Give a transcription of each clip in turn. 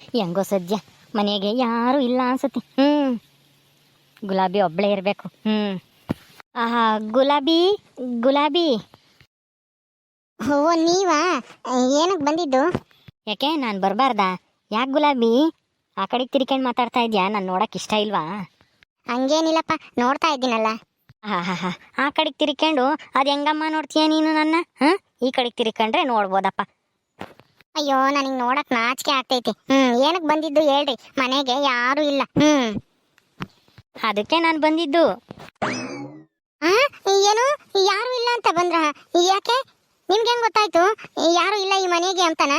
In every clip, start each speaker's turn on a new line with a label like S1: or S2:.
S1: ಹೆಂಗೋ ಸದ್ಯ ಮನೆಗೆ ಯಾರು ಇಲ್ಲ ಅನ್ಸುತ್ತೆ. ಹ್ಞೂ ಗುಲಾಬಿ ಒಬ್ಬಳೇ ಇರಬೇಕು. ಹ್ಞೂ ಆಹಾ ಗುಲಾಬಿ ಗುಲಾಬಿ.
S2: ಓ ನೀವಾ? ಏನಕ್ಕೆ ಬಂದಿದ್ದು?
S1: ಯಾಕೆ ನಾನು ಬರಬಾರ್ದಾ? ಯಾಕೆ ಗುಲಾಬಿ? ಆ ಕಡೆಗೆ ತಿರ್ಕೊಂಡು ಮಾತಾಡ್ತಾ ಇದ್ಯಾ? ನಾನು ನೋಡೋಕೆ ಇಷ್ಟ ಇಲ್ವಾ?
S2: ಹಂಗೇನಿಲ್ಲಪ್ಪ ನೋಡ್ತಾ ಇದ್ದೀನಲ್ಲ.
S1: ಹಾ ಹಾ ಹಾ ಆ ಕಡೆಗೆ ತಿರ್ಕೊಂಡು ಅದು ಹೆಂಗಮ್ಮ ನೋಡ್ತೀಯ ನೀನು ನನ್ನ? ಹಾಂ? ಈ ಕಡೆಗೆ ತಿರ್ಕೊಂಡ್ರೆ ನೋಡ್ಬೋದಪ್ಪ.
S2: ಅಯ್ಯೋ ನನಗೆ ನೋಡಕ್ ನಾಚಿಕೆ ಆಗ್ತೈತಿ. ಹ್ಮ್ ಏನಕ್ಕೆ ಬಂದಿದ್ದು ಹೇಳ್ರಿ. ಮನೆಗೆ ಯಾರು ಇಲ್ಲ. ಹ್ಮ್.
S1: ಅದಕ್ಕೆ ನಾನು ಬಂದಿದ್ದು.
S2: ಆ ಏನು? ಯಾರು ಇಲ್ಲ ಅಂತ ಬಂದ್ರ? ಯಾಕೆ? ನಿಮ್ಗೆ ಹೆಂಗ್ ಗೊತ್ತಾಯ್ತು? ಯಾರು ಇಲ್ಲ ಈ ಮನೆಗೆ ಅಂತನ?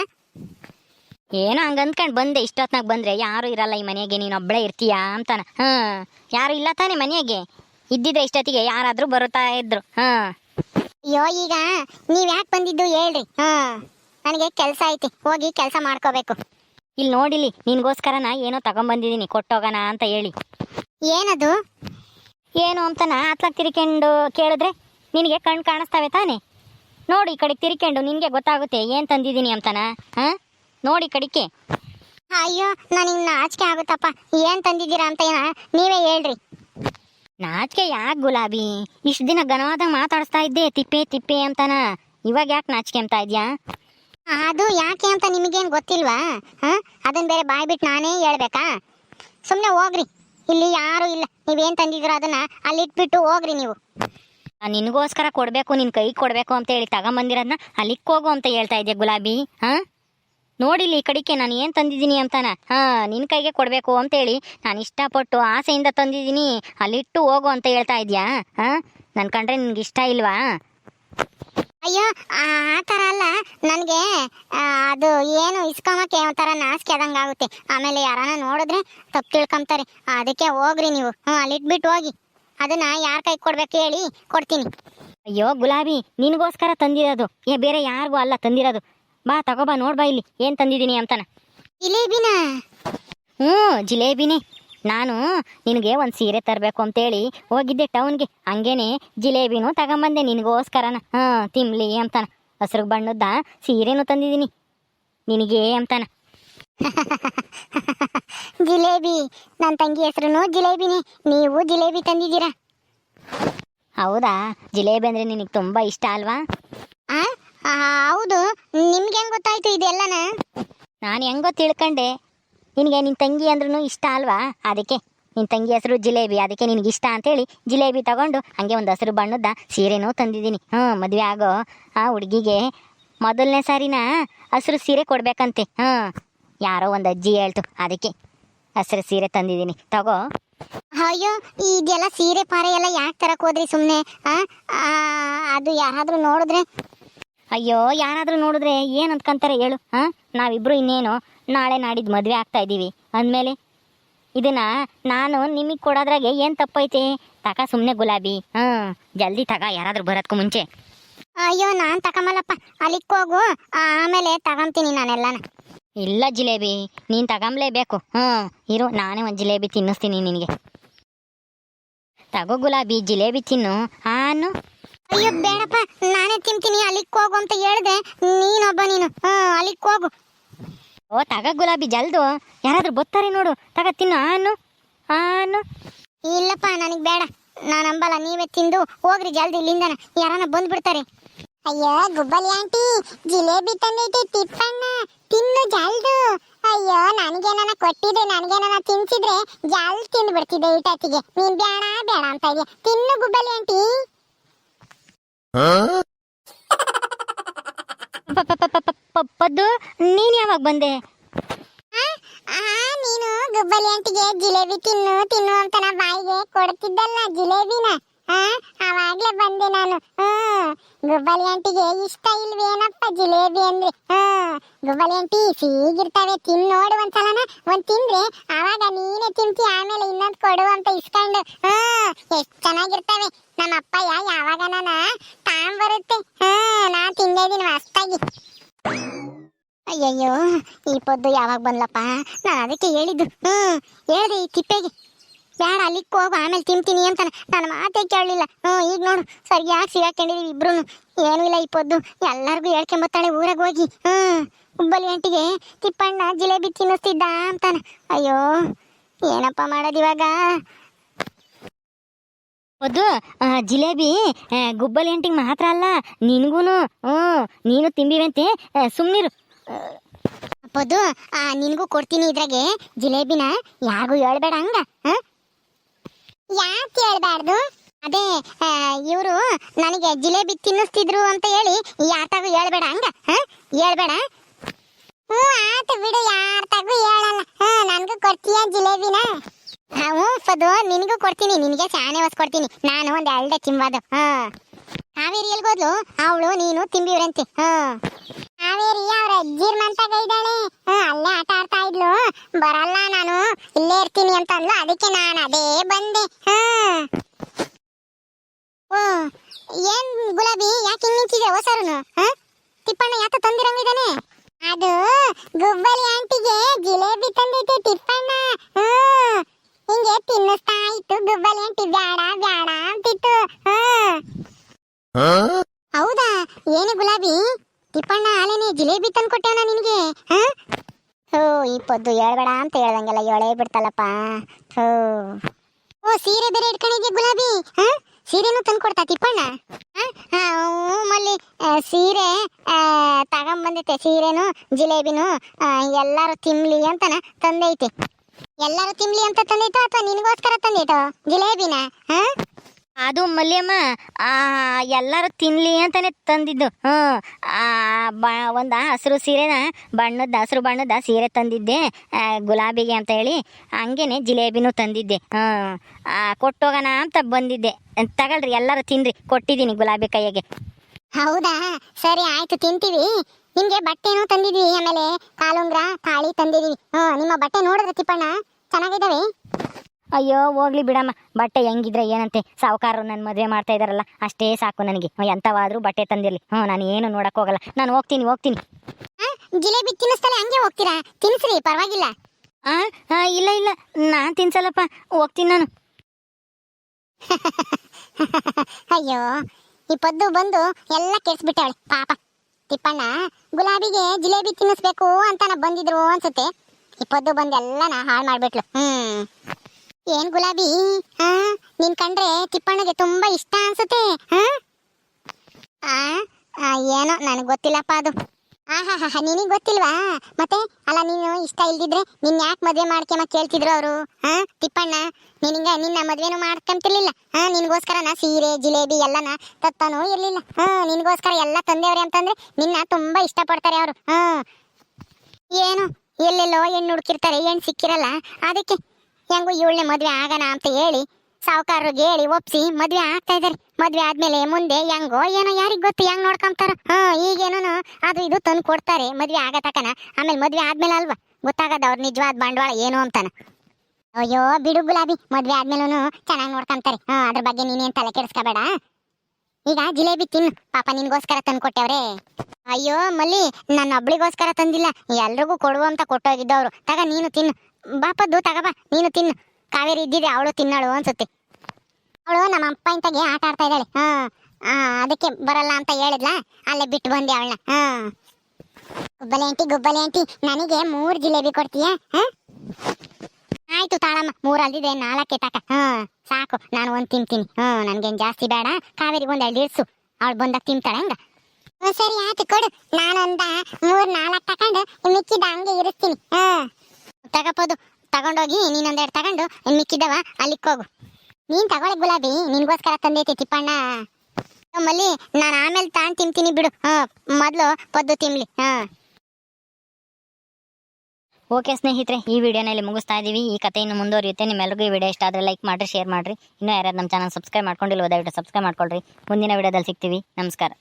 S1: ಏನೋ ಹಂಗ ಅಂದ್ಕೊಂಡು ಬಂದೆ. ಇಷ್ಟೊತ್ನಾಗ ಬಂದ್ರೆ ಯಾರು ಇರಲ್ಲ ಈ ಮನೆಗೆ ನೀನು ಒಬ್ಬಳೇ ಇರ್ತೀಯಾ ಅಂತಾನ. ಹ ಯಾರು ಇಲ್ಲ ತಾನೇ ಮನೆಗೆ. ಇದ್ದಿದ್ರೆ ಇಷ್ಟೊತ್ತಿಗೆ ಯಾರಾದ್ರೂ ಬರುತ್ತಾ ಇದ್ರು. ಹ
S2: ಅಯ್ಯೋ ಈಗ ನೀವ್ ಯಾಕೆ ಬಂದಿದ್ದು ಹೇಳ್ರಿ. ಹಾ ನನಗೆ ಕೆಲಸ ಐತಿ ಹೋಗಿ ಕೆಲಸ ಮಾಡ್ಕೋಬೇಕು.
S1: ಇಲ್ಲಿ ನೋಡಿಲಿ ನಿನ್ಗೋಸ್ಕರನ ಏನೋ ತಗೊಂಬಂದಿದ್ದೀನಿ ಕೊಟ್ಟೋಗೋಣ ಅಂತ ಹೇಳಿ.
S2: ಏನದು?
S1: ಏನು ಅಂತನ ಆತ್ಲಾಗ ತಿರ್ಕೊಂಡು ಕೇಳಿದ್ರೆ ನಿನಗೆ ಕಣ್ಣು ಕಾಣಿಸ್ತಾವೆ ತಾನೇ? ನೋಡಿ ಈ ಕಡೆಗೆ ತಿರ್ಕೊಂಡು ನಿನಗೆ ಗೊತ್ತಾಗುತ್ತೆ ಏನು ತಂದಿದ್ದೀನಿ ಅಂತನ ಹಾಂ? ನೋಡಿ ಕಡಿಕೆ
S2: ಅಯ್ಯೋ ನನಗೆ ನಾಚಿಕೆ ಆಗುತ್ತಪ್ಪ ಏನು ತಂದಿದ್ದೀರಾ ಅಂತ ಏನ ನೀವೇ ಹೇಳ್ರಿ.
S1: ನಾಚಿಕೆ ಯಾಕೆ ಗುಲಾಬಿ? ಇಷ್ಟು ದಿನ ಘನವಾದ ಮಾತಾಡಿಸ್ತಾ ಇದ್ದೆ ತಿಪ್ಪೆ ತಿಪ್ಪೆ ಅಂತನ. ಇವಾಗ ಯಾಕೆ ನಾಚಿಕೆ ಅಂತ ಇದ್ಯಾ?
S2: ಅದು ಯಾಕೆ ಅಂತ ನಿಮಗೇನು ಗೊತ್ತಿಲ್ವಾ? ಹಾಂ? ಅದನ್ನು ಬೇರೆ ಬಾಯ್ ಬಿಟ್ಟು ನಾನೇ ಹೇಳ್ಬೇಕಾ? ಸುಮ್ಮನೆ ಹೋಗ್ರಿ. ಇಲ್ಲಿ ಯಾರು ಇಲ್ಲ. ನೀವೇನು ತಂದಿದ್ರು ಅದನ್ನ ಅಲ್ಲಿ ಇಟ್ಬಿಟ್ಟು ಹೋಗ್ರಿ ನೀವು.
S1: ನಾನ್ ನಿನಗೋಸ್ಕರ ಕೊಡಬೇಕು ನಿನ್ನ ಕೈಗೆ ಕೊಡಬೇಕು ಅಂತ ಹೇಳಿ ತಗೊಂಬಂದಿರೋದನ್ನ ಅಲ್ಲಿಗೆ ಹೋಗು ಅಂತ ಹೇಳ್ತಾ ಇದ್ದೆ ಗುಲಾಬಿ? ಹಾಂ? ನೋಡಿಲಿ ಈ ಕಡೆಗೆ ನಾನು ಏನು ತಂದಿದ್ದೀನಿ ಅಂತಾನ? ಹಾಂ ನಿನ್ನ ಕೈಗೆ ಕೊಡಬೇಕು ಅಂತೇಳಿ ನಾನು ಇಷ್ಟಪಟ್ಟು ಆಸೆಯಿಂದ ತಂದಿದ್ದೀನಿ. ಅಲ್ಲಿಟ್ಟು ಹೋಗು ಅಂತ ಹೇಳ್ತಾ ಇದೆಯಾ? ಹಾಂ? ನನ್ನ ಕಂಡ್ರೆ ನಿನಗೆ ಇಷ್ಟ ಇಲ್ವಾ?
S2: ಅಯ್ಯೋ ಆ ತರ ಥರ ಅಲ್ಲ. ನನಗೆ ಅದು ಏನು ಇಸ್ಕೊಂಬಕ್ಕೆ ಒಂಥರ ನಾಸ್ಕೆ ಆದಂಗೆ ಆಗುತ್ತೆ. ಆಮೇಲೆ ಯಾರನ್ನ ನೋಡಿದ್ರೆ ತಪ್ಪು ತಿಳ್ಕೊಂತಾರೆ. ಅದಕ್ಕೆ ಹೋಗ್ರಿ ನೀವು. ಹ್ಞೂ ಅಲ್ಲಿ ಇಟ್ಬಿಟ್ಟು ಹೋಗಿ. ಅದನ್ನ ಯಾರ ಕೈ ಕೊಡ್ಬೇಕು ಹೇಳಿ ಕೊಡ್ತೀನಿ.
S1: ಅಯ್ಯೋ ಗುಲಾಬಿ ನಿನಗೋಸ್ಕರ ತಂದಿರೋದು. ಏ ಬೇರೆ ಯಾರಿಗೂ ಅಲ್ಲ ತಂದಿರೋದು. ಬಾ ತಗೋಬಾ ನೋಡ್ಬಾ ಇಲ್ಲಿ. ಏನು ತಂದಿದ್ದೀನಿ ಅಂತಾನ?
S2: ಜಿಲೇಬಿನ?
S1: ಹ್ಞೂ ಜಿಲೇಬಿನೇ. ನಾನು ನಿನಗೆ ಒಂದು ಸೀರೆ ತರಬೇಕು ಅಂತೇಳಿ ಹೋಗಿದ್ದೆ ಟೌನ್ಗೆ. ಹಂಗೇನೆ ಜಿಲೇಬಿನೂ ತಗೊಂಬಂದೆ ನಿನಗೋಸ್ಕರನ. ಹಾಂ ತಿಮ್ಲಿ ಅಂತಾನ. ಹಸಿರು ಬಣ್ಣದ ಸೀರೆನೂ ತಂದಿದ್ದೀನಿ. ನಿನಗೆ ಅಂತಾನ.
S2: ಜಿಲೇಬಿ ನನ್ನ ತಂಗಿ ಹೆಸರು ಜಿಲೇಬಿನೇ. ನೀವು ಜಿಲೇಬಿ ತಂದಿದ್ದೀರಾ?
S1: ಹೌದಾ? ಜಿಲೇಬಿ ಅಂದರೆ ನಿನಗೆ ತುಂಬ ಇಷ್ಟ ಅಲ್ವಾ?
S2: ಹೌದು. ನಿಮ್ಗೆ ಹೆಂಗೆ ಗೊತ್ತಾಯ್ತು ಇದೆಲ್ಲನ?
S1: ನಾನು ಹೆಂಗೋ ತಿಳ್ಕೊಂಡೆ ನಿನಗೆ ನಿನ್ನ ತಂಗಿ ಅಂದ್ರೂ ಇಷ್ಟ ಅಲ್ವಾ? ಅದಕ್ಕೆ ನಿನ್ನ ತಂಗಿ ಹೆಸರು ಜಿಲೇಬಿ, ಅದಕ್ಕೆ ನಿನಗೆ ಇಷ್ಟ ಅಂತೇಳಿ ಜಿಲೇಬಿ ತಗೊಂಡು ಹಾಗೆ ಒಂದು ಹಸಿರು ಬಣ್ಣದ ಸೀರೆನೂ ತಂದಿದ್ದೀನಿ. ಹ್ಞೂ ಮದುವೆ ಆಗೋ ಆ ಹುಡುಗಿಗೆ ಮೊದಲನೇ ಸಾರಿನ ಹಸಿರು ಸೀರೆ ಕೊಡ್ಬೇಕಂತೆ. ಹ್ಞೂ ಯಾರೋ ಒಂದು ಅಜ್ಜಿ ಹೇಳ್ತು, ಅದಕ್ಕೆ ಹಸಿರು ಸೀರೆ ತಂದಿದ್ದೀನಿ. ತಗೋ.
S2: ಅಯ್ಯೋ, ಇದೆಲ್ಲ ಸೀರೆ ಪಾರೆ ಎಲ್ಲ ಯಾಕೆ ತರಕ್ಕೆ ಹೋದ್ರಿ ಸುಮ್ಮನೆ ಅದು ಯಾರಾದರೂ ನೋಡಿದ್ರೆ
S1: ಅಯ್ಯೋ ಯಾರಾದರೂ ನೋಡಿದ್ರೆ ಏನು ಅಂದ್ಕೊಂತಾರೆ ಹೇಳು. ಹಾಂ? ನಾವಿಬ್ಬರು ಇನ್ನೇನು ನಾಳೆ ನಾಡಿದ್ದು ಮದುವೆ ಆಗ್ತಾ ಇದ್ದೀವಿ. ಅಂದಮೇಲೆ ಇದನ್ನ ನಾನು ನಿಮಗೆ ಕೊಡೋದ್ರಾಗೆ ಏನು ತಪ್ಪೈತೆ? ತಕ ಸುಮ್ಮನೆ ಗುಲಾಬಿ. ಹ್ಞೂ ಜಲ್ದಿ ತಗ ಯಾರಾದರೂ ಬರೋದಕ್ಕೂ ಮುಂಚೆ.
S2: ಅಯ್ಯೋ ನಾನ್ ತಗೊಂಬಲ್ಲಪ್ಪ ಅಲ್ಲಿಗೆ ಹೋಗು. ಆಮೇಲೆ ತಗೊಂತೀನಿ ನಾನೆಲ್ಲನ.
S1: ಇಲ್ಲ ಜಿಲೇಬಿ ನೀನು ತಗೊಂಬ್ಲೇಬೇಕು. ಹ್ಞೂ ಇರು ನಾನೇ ಒಂದು ಜಿಲೇಬಿ ತಿನ್ನಿಸ್ತೀನಿ ನಿನಗೆ. ತಗೋ ಗುಲಾಬಿ ಜಿಲೇಬಿ ತಿನ್ನು. ಹಾನು.
S2: ಅಯ್ಯೋ, ಬೇಡಪ್ಪ. ನಾನೇ ತಿಂತೀನಿ. ಅಲ್ಲಿಗೆ ಹೋಗು ಅಂತ ಹೇಳ್ದೆ. ನೀನೊಬ್ಬ ನೀನು. ಹ್ಞೂ ಅಲ್ಲಿಗೆ ಹೋಗು.
S1: ಓ, ತಗ ಗುಲಾಬಿ, ಜಲ್ದು. ಯಾರಾದ್ರೂ ಬರ್ತಾರೆ ನೋಡು. ತಗ ತಿನ್ನು. ಆನು ಆನು
S2: ಇಲ್ಲಪ್ಪ, ನನಗೆ ಬೇಡ. ನಾನು ಅಂಬಲ್ಲ, ನೀವೇ ತಿಂದು ಹೋಗ್ರಿ ಜಲ್ದಿ ಇಲ್ಲಿಂದನ. ಯಾರನ್ನ ಬಂದ್ಬಿಡ್ತಾರೆ. ಅಯ್ಯೋ, ಗುಬ್ಬಲಿ ಆಂಟಿ, ಜಿಲೇಬಿ ತಂದೈತೆ ತಿಪ್ಪಣ್ಣ. ತಿನ್ನು ಜಲ್ದು. ಅಯ್ಯೋ ನನಗೇನ ಕೊಟ್ಟಿದ್ರೆ ನನಗೇನ ತಿನ್ಸಿದ್ರೆ ಜಲ್ದಿ ತಿಂದು ಬಿಡ್ತಿದ್ದೆ ಈಟತ್ತಿಗೆ ನೀನ್ ಬೇಡ ಬೇಡ ಅಂತ ಇದೆಯಾ ತಿನ್ನು ಗುಬ್ಬಲಿ ಆಂಟಿ.
S1: ಪದ್ದು ನೀನು ಯಾವಾಗ ಬಂದೆ?
S2: ನೀನು ಗುಬ್ಬಲಿ ಆಂಟಿಗೆ ಜಿಲೇಬಿ ತಿನ್ನು ತಿನ್ನು ಅಂತ ಬಾಯಿಗೆ ಕೊಡ್ತಿದ್ದಲ್ಲ ಜಿಲೇಬಿನ. ಅವಾಗ್ಲೇ ಬಂದೆ ನಾನು. ಹ್ಮ್ ಗುಬ್ಬಲಿ ಆಂಟಿಗೆ ಇಷ್ಟ ಇಲ್ವೇನಪ್ಪ ಜಿಲೇಬಿ ಅಂದ್ರೆ? ಹ್ಮ್ ಗುಬ್ಬಲಿ ಆಂಟಿ ಸೀಗಿರ್ತಾವೆ, ತಿನ್ ನೋಡು ಒಂದ್ಸಲನ. ಒಂದ್ ತಿಂದ್ರೆ ಆವಾಗ ನೀನೇ ತಿಂತಿ, ಆಮೇಲೆ ಇನ್ನೊಂದ್ ಕೊಡು ಅಂತ ಇಸ್ಕೊಂಡು. ಹ್ಮ್ ಎಷ್ಟ್ ಚೆನ್ನಾಗಿರ್ತಾವೆ. ನಮ್ಮ ಅಪ್ಪಯ್ಯ ಯಾವಾಗ ನಾನ? ತಾಂಬರುತ್ತೆ ಹ್ಮ್ ನಾ ತಿಂದಿದ್ದೀನಿ ಮಸ್ತಾಗಿ. ಅಯ್ಯಯ್ಯೋ, ಈ ಪೊದ್ದು ಯಾವಾಗ ಬಂದ್ಲಪ್ಪ? ನಾನು ಅದಕ್ಕೆ ಹೇಳಿದ್ದು. ಹ್ಮ್, ಹೇಳ್ದೆ ಈ ತಿಪ್ಪೆಗೆ. ಬೇಡ ಅಲ್ಲಿಗೆ ಹೋಗು ಆಮೇಲೆ ತಿಂತೀನಿ ಅಂತಾನೆ. ನನ್ನ ಮಾತೇ ಕೇಳಲಿಲ್ಲ. ಹ್ಞೂ ಈಗ ನೋಡು ಸರಿಯಾಗಿ ಸಿಗಾಕೊಂಡಿದ್ದೀವಿ ಇಬ್ರು ಏನೂ ಇಲ್ಲ ಈ ಪೊದ್ದು. ಎಲ್ಲರಿಗೂ ಹೇಳ್ಕೊಂಬತ್ತಾಳೆ ಊರಾಗ ಹೋಗಿ. ಹ್ಞೂ ಗುಬ್ಬಲಿ ಅಂಟಿಗೆ ತಿಪ್ಪಣ್ಣ ಜಿಲೇಬಿ ತಿನ್ನಿಸ್ತಿದ್ದ ಅಂತಾನೆ. ಅಯ್ಯೋ ಏನಪ್ಪ ಮಾಡೋದು ಇವಾಗ?
S1: ಅದು ಜಿಲೇಬಿ ಗುಬ್ಬಲಿ ಅಂಟಿಗೆ ಮಾತ್ರ ಅಲ್ಲ ನಿನಗೂನು ಹ್ಞೂ ನೀನು ತಿಂಬಿವಂತೆ ಸುಮ್ಮನಿರು
S2: ಅಪ್ಪದು ನಿನಗೂ ನಿನ್ಗೂ ಕೊಡ್ತೀನಿ ಇದ್ರಾಗೆ. ಜಿಲೇಬಿನ ಯಾರಿಗೂ ಹೇಳ್ಬೇಡ ಹಂಗ ಯಾಕೆ ಹೇಳ್ಬಾರ್ದು? ಅದೇ ಇವರು ನನಗೆ ಜಿಲೇಬಿ ತಿನ್ನಿಸ್ತಿದ್ರು ಅಂತ ಹೇಳಿ ಯಾರ್ತಾಗೂ ಹೇಳ್ಬೇಡ, ಹಂಗ? ಹೇಳ್ಬೇಡ? ಹ್ಞೂ, ಆಯ್ತು ಬಿಡು, ಯಾರ್ತಾಗೂ ಹೇಳಲ್ಲ. ಹಾ ನನಗೂ ಕೊಡ್ತೀಯ ಜಿಲೇಬಿನ? ಹ್ಞೂ ಫದು ನಿನಗೂ ಕೊಡ್ತೀನಿ, ನಿನಗೆ ಚಾನೆ ಹೊಸ್ ಕೊಡ್ತೀನಿ. ನಾನು ಒಂದು ಎರಡೇ ತಿಂಬಾದು ಹಾ. ಕಾವೇರಿ ಎಲ್ಗೋದ್ಲು ಅವಳು, ನೀನು, ತಿಂಬಿವ್ರಂತೆ, ಹಾ. ಕಾವೇರಿ ಅವ್ರ ಅಜ್ಜಿರ್ ಮಂತಾಗ ಇದ್ದಾಳೆ ಅಲ್ಲೇ ಆಟ ಆಡ್ತಾ ಇದ್ಲು. ಬರಲ್ಲ ನಾನು ಇಲ್ಲೇ ಇರ್ತೀನಿ ಅಂತ ಅಂದ್ಲು ಅದಕ್ಕೆ ನಾನು ಅದೇ ಬಂದೆ. ಓ ಏನ್ ಗುಲಾಬಿ ಯಾಕೆ ಹಿಂಗ್ ನಿಂತಿದೆ ಹೊಸರುನು? ತಿಪ್ಪಣ್ಣ ಯಾತ ತಂದಿರಂಗಿದಾನೆ? ಅದು ಗುಬ್ಬಲಿ ಆಂಟಿಗೆ ಜಿಲೇಬಿ ತಂದಿತ್ತು ತಿಪ್ಪಣ್ಣ. ಹಿಂಗೆ ತಿನ್ನಿಸ್ತಾ ಇತ್ತು. ಗುಬ್ಬಲಿ ಆಂಟಿ ಬ್ಯಾಡ ಬ್ಯಾಡ ಅಂತಿತ್ತು. ಹೌದಾ? ಏನು ಗುಲಾಬಿ? ತಿಪ್ಪಣ್ಣ ಆಲೇನೆ ಜಿಲೇಬಿ ತಂದು ಕೊಟ್ಟವನ ನಿನಗೆ ಹೋ? ಈ ಪೊದ್ದು ಹೇಳ್ಬೇಡ ಅಂತ ಹೇಳ್ದಂಗೆಲ್ಲ ಹೇಳೇ ಬಿಡ್ತಲ್ಲಪ್ಪ ಹೋ. ಓ ಸೀರೆ ಬೇರೆ ಇಟ್ಕೊಂಡಿದ್ಯ ಗುಲಾಬಿ? ಹಾ? ಸೀರೆನೂ ತಂದು ಕೊಡ್ತಾ ತಿಪ್ಪಣ್ಣ? ಹಾ? ಹಾ, ಮಲ್ಲಿ ಸೀರೆ ತಗೊಂಬಂದೈತೆ ಸೀರೆನು ಜಿಲೇಬಿನು ಎಲ್ಲಾರು ತಿನ್ಲಿ ಅಂತನ ತಂದೈತೆ. ಎಲ್ಲರೂ ತಿನ್ಲಿ ಅಂತ ತಂದೈತೋ ಅಥವಾ ನಿನಗೋಸ್ಕರ ತಂದೈತೋ ಜಿಲೇಬಿನ ಹಾ?
S1: ಅದು ಮಲ್ಯಮ್ಮ ಎಲ್ಲರೂ ತಿನ್ಲಿ ಅಂತಾನೆ ತಂದಿದ್ದು. ಹ್ಞೂ. ಒಂದು ಹಸಿರು ಸೀರೆನ ಬಣ್ಣದ ಹಸಿರು ಬಣ್ಣದ ಸೀರೆ ತಂದಿದ್ದೆ. ಗುಲಾಬಿಗೆ ಅಂತ ಹೇಳಿ ಹಂಗೇನೆ ಜಿಲೇಬಿನೂ ತಂದಿದ್ದೆ. ಹ್ಞೂ. ಕೊಟ್ಟೋಗೋಣ ಅಂತ ಬಂದಿದ್ದೆ. ತಗೊಳ್ರಿ, ಎಲ್ಲರೂ ತಿನ್ರಿ. ಕೊಟ್ಟಿದ್ದೀನಿ ಗುಲಾಬಿ ಕೈಯಾಗೆ
S2: ಹೌದಾ? ಸರಿ, ಆಯ್ತು, ತಿಂತೀವಿ. ನಿಮಗೆ ಬಟ್ಟೆನೂ ತಂದಿದ್ವಿ ಆಮೇಲೆ ಕಾಲುಂಗ್ರ, ತಾಳಿ ತಂದಿದ್ದೀವಿ ಹ್ಞೂ, ನಿಮ್ಮ ಬಟ್ಟೆ ನೋಡಿದ್ರೆ ತಿಪ್ಪಣ್ಣ? ಚೆನ್ನಾಗಿದ್ದಾವೆ?
S1: ಅಯ್ಯೋ ಹೋಗ್ಲಿ ಬಿಡಮ್ಮ. ಬಟ್ಟೆ ಹೆಂಗಿದ್ರೆ ಏನಂತೆ? ಸಾವುಕಾರರು ನನ್ನ ಮದುವೆ ಮಾಡ್ತಾ ಇದ್ದಾರಲ್ಲ ಅಷ್ಟೇ ಸಾಕು ನನಗೆ. ಎಂಥವಾದರೂ ಬಟ್ಟೆ ತಂದಿರಲಿ. ಹ್ಞೂ ನಾನು ಏನು ನೋಡಕ್ ಹೋಗಲ್ಲ. ನಾನು ಹೋಗ್ತೀನಿ ಹೋಗ್ತೀನಿ.
S2: ಆ, ಜಿಲೇಬಿ ತಿನ್ನಿಸ್ತಾನೆ ಹಂಗೆ ಹೋಗ್ತೀರಾ? ತಿನ್ಸ್ರಿ ಪರವಾಗಿಲ್ಲ.
S1: ಆ ಇಲ್ಲ ಇಲ್ಲ. ನಾನು ತಿನ್ಸಲ್ಲಪ್ಪ. ಹೋಗ್ತೀನಿ ನಾನು.
S2: ಅಯ್ಯೋ ಈ ಪದ್ದು ಬಂದು ಎಲ್ಲ ಕೆಡ್ಸ್ಬಿಟ್ಟವಳೆ ಪಾಪ. ತಿಪ್ಪಣ್ಣ ಗುಲಾಬಿಗೆ ಜಿಲೇಬಿ ತಿನ್ನಿಸ್ಬೇಕು ಅಂತ ನಾ ಬಂದಿದ್ರು ಅನ್ಸುತ್ತೆ. ಈ ಪದ್ದು ಬಂದು ಎಲ್ಲ ನಾ ಹಾಳು ಮಾಡ್ಬಿಟ್ಲು. ಹ್ಮ್. ಏನ್ ಗುಲಾಬಿ? ಹಾ, ನಿನ್ ಕಂಡ್ರೆ ತಿಪ್ಪಣ್ಣಗೆ ತುಂಬಾ ಇಷ್ಟ ಅನ್ಸುತ್ತೆ, ಹಾ? ಏನೋ ನನಗೆ ಗೊತ್ತಿಲ್ಲಪ್ಪ ಅದು. ಆಹಾ ನಿನಗೆ ಗೊತ್ತಿಲ್ವಾ? ಮತ್ತೆ, ಅಲ್ಲ, ನೀನು ಇಷ್ಟ ಇಲ್ದಿದ್ರೆ ನಿನ್ ಯಾಕೆ ಮದ್ವೆ ಮಾಡ್ಕೊಂಬ ಕೇಳ್ತಿದ್ರು ಅವರು, ಹಾ? ತಿಪ್ಪಣ್ಣ ನಿನಗ ನಿನ್ನ ಮದ್ವೆನೂ ಮಾಡ್ಕೊಂತಿರ್ಲಿಲ್ಲ, ಹಾ? ನಿನ್ಗೋಸ್ಕರ ನಾ ಸೀರೆ, ಜಿಲೇಬಿ ಎಲ್ಲನ ತತ್ತಾನೂ ಇರ್ಲಿಲ್ಲ, ಹಾ? ನಿನ್ಗೋಸ್ಕರ ಎಲ್ಲ ತಂದೆವ್ರಿ ಅಂತಂದ್ರೆ ನಿನ್ನ ತುಂಬಾ ಇಷ್ಟಪಡ್ತಾರೆ ಅವರು, ಹಾ? ಏನು, ಎಲ್ಲೆಲ್ಲೋ ಹೆಣ್ಣು ಹುಡುಕಿರ್ತಾರೆ, ಹೆಣ್ಣು ಸಿಕ್ಕಿರಲ್ಲ, ಅದಕ್ಕೆ ಹೆಂಗೋ ಇವಳನ್ನೇ ಮದ್ವೆ ಆಗೋಣ ಅಂತ ಹೇಳಿ ಸಾವುಕಾರರಿಗೆ ಹೇಳಿ ಒಪ್ಸಿ ಮದ್ವೆ ಆಗ್ತಾ ಇದಾರೆ. ಮದ್ವೆ ಆದ್ಮೇಲೆ ಮುಂದೆ ಹೆಂಗೋ ಏನೋ ಯಾರಿಗ್ ಗೊತ್ತು ಹೆಂಗ್ ನೋಡ್ಕೊಂತಾರ. ಹಾ ಈಗೇನೋ ಅದು ಇದು ತಂದು ಕೊಡ್ತಾರೆ. ಮದ್ವೆ ಆಗ ತಕನ. ಆಮೇಲೆ ಮದ್ವೆ ಆದ್ಮೇಲೆ ಅಲ್ವಾ? ಗೊತ್ತಾಗದ ಅವ್ರ ನಿಜವಾದ ಬಂಡವಾಳ ಏನು ಅಂತಾನ. ಅಯ್ಯೋ, ಬಿಡು ಗುಲಾಬಿ. ಮದ್ವೆ ಆದ್ಮೇಲೂ ಚೆನ್ನಾಗಿ ನೋಡ್ಕೊಂತಾರೆ. ಹಾ, ಅದ್ರ ಬಗ್ಗೆ ನೀನೇನ್ ತಲೆ ಕೆಡಿಸ್ಕೋಬೇಡ. ಈಗ ಜಿಲೇಬಿ ತಿನ್ನು. ಪಾಪ ನಿನ್ಗೋಸ್ಕರ ತಂದು ಕೊಟ್ಟವ್ರೆ. ಅಯ್ಯೋ, ಮಲ್ಲಿ ನನ್ನ ಒಬ್ಳಿಗೋಸ್ಕರ ತಂದಿಲ್ಲ. ಎಲ್ರಿಗೂ ಕೊಡುವಂತ ಕೊಟ್ಟೋಗಿದ್ದವ್ರು. ತಗ ನೀನು ತಿನ್ನು. ಬಾಪದ್ದು ತಗಬಾ ನೀನು ತಿನ್ನು. ಕಾವೇರಿ ಇದ್ದಿದೆ ಅವಳು ತಿನ್ನಳು ಅನ್ಸುತ್ತೆ. ಅವಳು ನಮ್ಮ ಅಪ್ಪ ಇಂತಾಗೆ ಆಟ ಆಡ್ತಾ ಇದ್ದಾಳೆ. ಹಾ ಅದಕ್ಕೆ ಬರಲ್ಲ ಅಂತ ಹೇಳಿದ್ಲಾ. ಅಲ್ಲೇ ಬಿಟ್ಟು ಬಂದೆ ಅವಳನ್ನ. ಹಾ. ಗುಬ್ಬಲಿ ಆಂಟಿ ಗುಬ್ಬಲಿ ಆಂಟಿ, ನನಗೆ ಮೂರು ಜಿಲೇಬಿ ಕೊಡ್ತೀಯಾ? ಹಾ? ಆಯ್ತು ತಾಳಮ್ಮ, ಮೂರು ಅಲ್ದಿದೆ ನಾಲ್ಕೆ ತಕ. ಹಾ, ಸಾಕು, ನಾನು ಒಂದ್ ತಿಂತೀನಿ. ಹಾ, ನನಗೇನು ಜಾಸ್ತಿ ಬೇಡ. ಕಾವೇರಿಗೆ ಒಂದು ಎರಡು ಇರ್ಸು. ಅವಳು ಬಂದಾಗ ತಿಂತಾಳೆ ಹಂಗ. ಸರಿ, ಆಯ್ತು ಕೊಡು. ನಾನೊಂದ ಮೂರು ನಾಲ್ಕು ತಕೊಂಡು ಮಿಕ್ಕಿದ ಹಂಗೆ ಇರಿಸ್ತೀನಿ. ಹಾ. ತಗಬೋದು ತಗೊಂಡೋಗಿ ನೀನೊಂದೆರಡು ತಗೊಂಡು ಮಿಕ್ಕಿದ್ದವ, ಅಲ್ಲಿಗೆ ಹೋಗು. ನೀನು ತಗೊಳ್ಳಿ ಗುಲಾಬಿ, ನಿನ್ಗೋಸ್ಕರ ತಂದೈತಿ ತಿಪ್ಪಣ್ಣ. ಮಲ್ಲಿ ನಾನು ಆಮೇಲೆ ತಾನು ತಿಂತೀನಿ ಬಿಡು. ಹಾಂ, ಮೊದಲು ಪದ್ದು ತಿನ್ಲಿ ಹಾ.
S1: ಓಕೆ ಸ್ನೇಹಿತರೆ, ಈ ವಿಡಿಯೋನಲ್ಲಿ ಮುಗಿಸ್ತಾ ಇದ್ದೀವಿ ಈ ಕಥೆ ಇನ್ನು ಮುಂದುವರಿಯುತ್ತೆ. ನಿಮ್ಮೆಲ್ಲರಿಗೂ ಈ ವಿಡಿಯೋ ಇಷ್ಟ ಆದರೆ ಲೈಕ್ ಮಾಡಿರಿ, ಶೇರ್ ಮಾಡಿರಿ. ಇನ್ನೂ ಯಾರ್ಯಾರು ನಮ್ಮ ಚಾನಲ್ ಸಬ್ಸ್ಕ್ರೈಬ್ ಮಾಡ್ಕೊಂಡಿಲ್ಲ, ದಯವಿಟ್ಟು ಸಬ್ಸ್ಕ್ರೈಬ್ ಮಾಡ್ಕೊಳ್ರಿ. ಮುಂದಿನ ವಿಡಿಯೋದಲ್ಲಿ ಸಿಗ್ತೀವಿ. ನಮಸ್ಕಾರ.